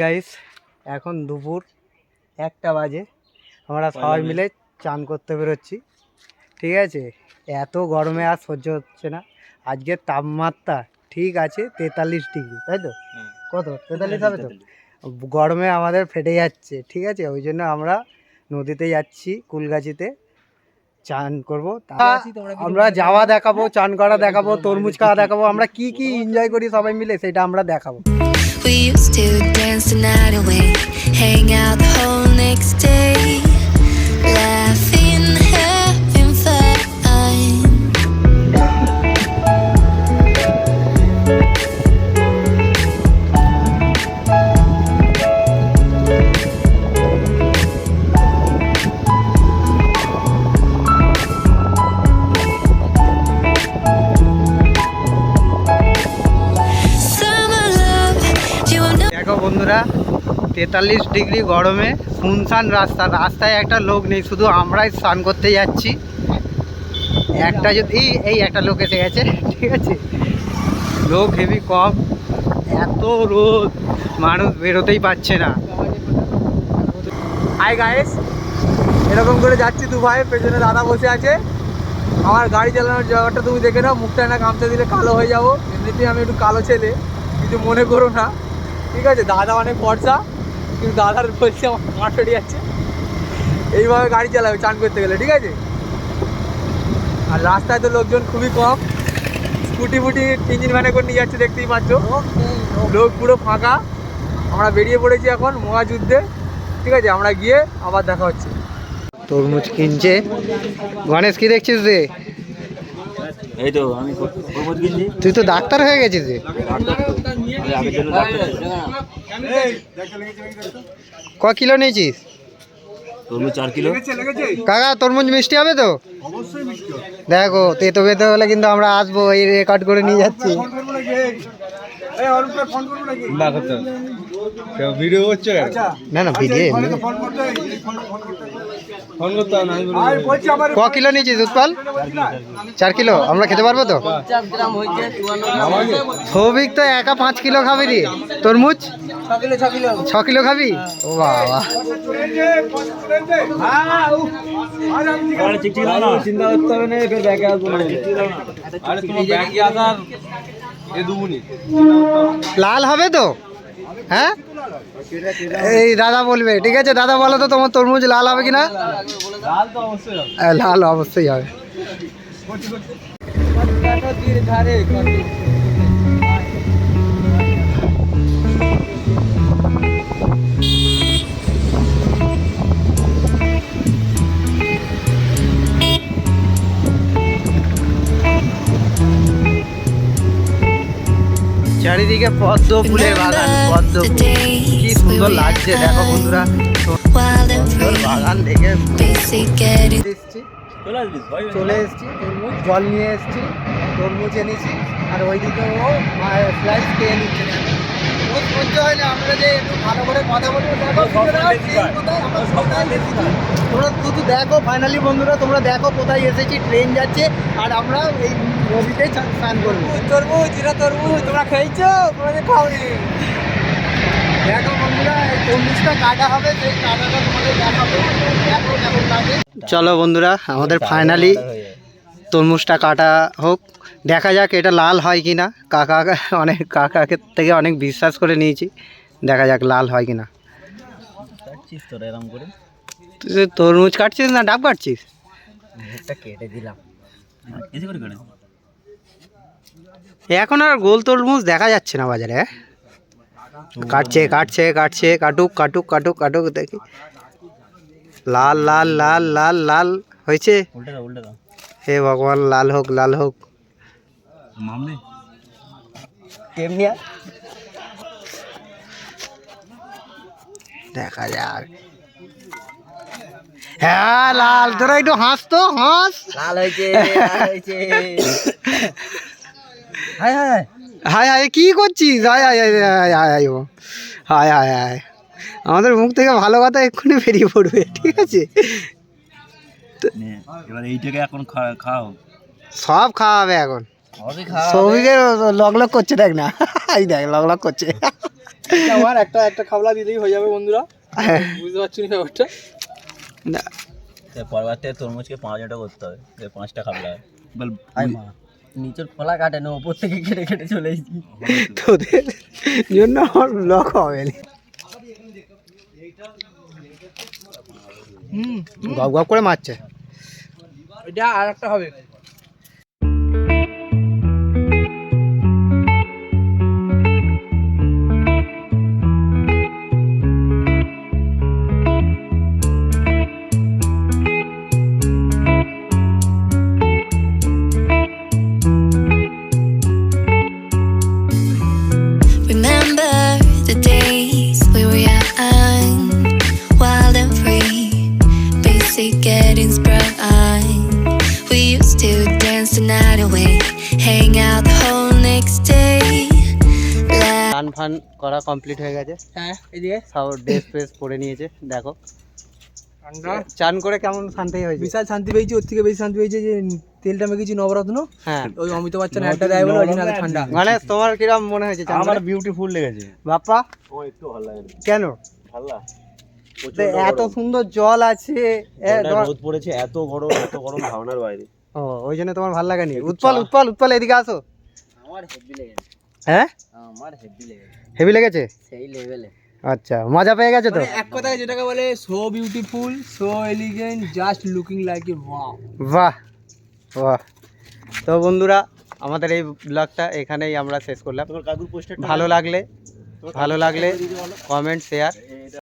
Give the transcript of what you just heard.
Guys এখন দুপুর একটা বাজে। আমরা সবাই মিলে চান করতে বেরোচ্ছি। ঠিক আছে? এত গরমে আর সহ্য হচ্ছে না। আজকের তাপমাত্রা ঠিক আছে তেতাল্লিশ ডিগ্রি তাই তো? কত? তেতাল্লিশ হবে তো? গরমে আমাদের ফেটে যাচ্ছে ঠিক আছে? ওই জন্য আমরা নদীতে যাচ্ছি কুলগাছিতে চান করব। আমরা যাওয়া দেখাবো চান করা দেখাবো তরমুজ খাওয়া দেখাবো আমরা কি কি এনজয় করি সবাই মিলে সেটা আমরা দেখাবো। We used to dance the night away, hang out the whole next day, laughing, তেতাল্লিশ ডিগ্রি গরমে শুনশান রাস্তা, রাস্তায় একটা লোক নেই, শুধু আমরাই স্নান করতে যাচ্ছি। একটা যদি এই একটা লোক এসে গেছে, ঠিক আছে? লোক হেভি কম, এত রোদ, মানুষ বেরোতেই পারছে না। হাই গাইস এরকম করে যাচ্ছি দু ভাই পেছনে দাদা বসে আছে। আমার গাড়ি চালানোর জায়গাটা তুমি দেখে নাও, মুখটা না কামতে দিলে কালো হয়ে যাব। এমনিতেই আমি একটু কালো ছেলে, কিছু মনে করো না। ঠিক আছে, দাদা অনেক ফর্সা কিন্তু দাদার বলছে আমার মাঠ ফেটে যাচ্ছে। এইভাবে গাড়ি চালাবে চান করতে গেলে ঠিক আছে? আর রাস্তায় তো লোকজন খুবই কম। স্কুটি ফুটি ইঞ্জিন ভ্যানে করে নিয়ে যাচ্ছে দেখতেই পাচ্ছ। লোক পুরো ফাঁকা। আমরা বেরিয়ে পড়েছি এখন মহাযুদ্ধে ঠিক আছে? আমরা গিয়ে আবার দেখা হচ্ছে। তরমুজ কিনছে। গণেশ কি দেখছিস রে? এই তো আমি তুই তো ডাক্তার হয়ে গেছিস ক কিলো নিয়েছিস? তরমুজ চার কিলো। কাকা তরমুজ মিষ্টি হবে তো? দেখো তেতো বেতে হলে কিন্তু আমরা আসব এই রেকর্ড করে নিয়ে যাচ্ছি। ভিডিও হচ্ছে না না ভিডিও ক কিলো নিয়েছিস উৎপাল? চার কিলো। আমরা খেতে পারব তো? সৌভিক তো একা পাঁচ কিলো খাবি রে। তরমুজ? ছ কিলো খাবি? ও বাবা। চিন্তা করতে হবে না। এবার ব্যাগে আসব না আরে তোমার ব্যাগে আসার লাল হবে তো? হ্যাঁ? এই দাদা বলবে, ঠিক আছে? দাদা বলো তো, তোমার তরমুজ লাল হবে কিনা? লাল তো অবশ্যই হবে। চারিদিকে পদ্ম ফুলের বাগান পদ্ম ফুল। কি সুন্দর লাগছে দেখো বন্ধুরা। সুন্দর বাগান দেখে। চলে এসছি। তরমুজ জল নিয়ে এসছি তরমুজ এনেছি আর ওইদিকে ও ফ্লাইট খেয়ে নিচ্ছে। সহ্য হয় না আমরা যে একটু ভালো করে কথা বলব? তোমরা শুধু দেখো ফাইনালি বন্ধুরা তোমরা দেখো কোথায় এসেছি ট্রেন যাচ্ছে আর আমরা এই নদীতে স্নান করব। তরমুজ এরা তরমুজ তোমরা খেয়েছো? তোমাদের খাওনি। দেখো বন্ধুরা এই তরমুজটা কাটা হবে সেই কাটাটা তোমাদের দেখাবো। দেখো কেমন লাগে চলো বন্ধুরা আমাদের ফাইনালি তরমুজটা কাটা হোক। দেখা যাক এটা লাল হয় কি না। কাকা অনেক কাকাকে থেকে অনেক বিশ্বাস করে নিয়েছি। দেখা যাক লাল হয় কি না। তুই তরমুজ কাটছিস না ডাব কাটছিস? কেটে দিলাম। এসে করে কেটে। এখন আর গোল তরমুজ দেখা যাচ্ছে না বাজারে হ্যাঁ? কাটছে কাটছে কাটছে কাটুক কাটুক কাটুক কাটুক দেখি। লাল লাল লাল লাল লাল হয়েছে? উল্টে দাও উল্টে দাও। হে ভগবান লাল হোক লাল হোক। মামলে। কেমনি দেখা যাক। হ্যাঁ লাল তোরা একটু হাস তো হাস। লাল হয়েছে হাই হাই হায় হায় কি করছিস? হায় হায় হায় হায় হায় ও। হায় হায় হায় আমাদের মুখ থেকে ভালো কথা এক্ষুনি বেরিয়ে পড়বে ঠিক আছে? এবার এইটাকে এখন খা- খাও। সব খাওয়াবে এখন। সৌভিকের লগ লগ করছে দেখ না। এই দেখ লগ লগ করছে আমার একটা একটা খাবলা দিলেই হয়ে যাবে বন্ধুরা। বুঝতে পারছি না ব্যাপারটা? না, পরবার থেকে তরমুজকে পাঁচ হাজার করতে হবে যে পাঁচটা খাবলা আই মা নিচের খোলা কাটে না ওপর থেকে কেটে কেটে চলে এসেছি। তোদের জন্য আমার হবে না। গপ গপ করে মারছে। এটা আর একটা হবে। Night away, hang out the whole next day. গান ফান করা কমপ্লিট হয়ে গেছে। হ্যাঁ এদিকে। সব ড্রেস ফ্রেস পরে নিয়েছে দেখো। চান করে কেমন শান্তি হয়েছে? বিশাল শান্তি পেয়েছি ওর থেকে বেশি শান্তি পেয়েছে যে তেলটা মেখেছি নবরত্ন। হ্যাঁ। ওই অমিতাভ বচ্চন একটা দেয় বলে ওই ঠান্ডা। মানে তোমার কিরম মনে হয়েছে করে? বিউটিফুল লেগেছে। বাপ্পা? আমার একটু ভালো লাগে কেন? ভালো এত সুন্দর জল আছে রোদ পড়েছে এত গরম এত গরম। ধারণার বাইরে। ও ওই জন্য তোমার ভালো লাগেনি? উৎপল উৎপল উৎপল এদিকে আসো। আমার হেভি লেগেছে। হ্যাঁ? আমার হেভি লেগেছে। হেভি লেগেছে? সেই লেভেলে আচ্ছা মজা পেয়ে গেছে তো? মানে এক কথায় যেটাকে বলে so beautiful so elegant just looking like a wow বাহ বাহ। তো বন্ধুরা আমাদের এই ব্লগটা এখানেই আমরা শেষ করলাম। তোমার কাকুর পোস্টার ভালো লাগলে ভালো লাগলে কমেন্ট শেয়ার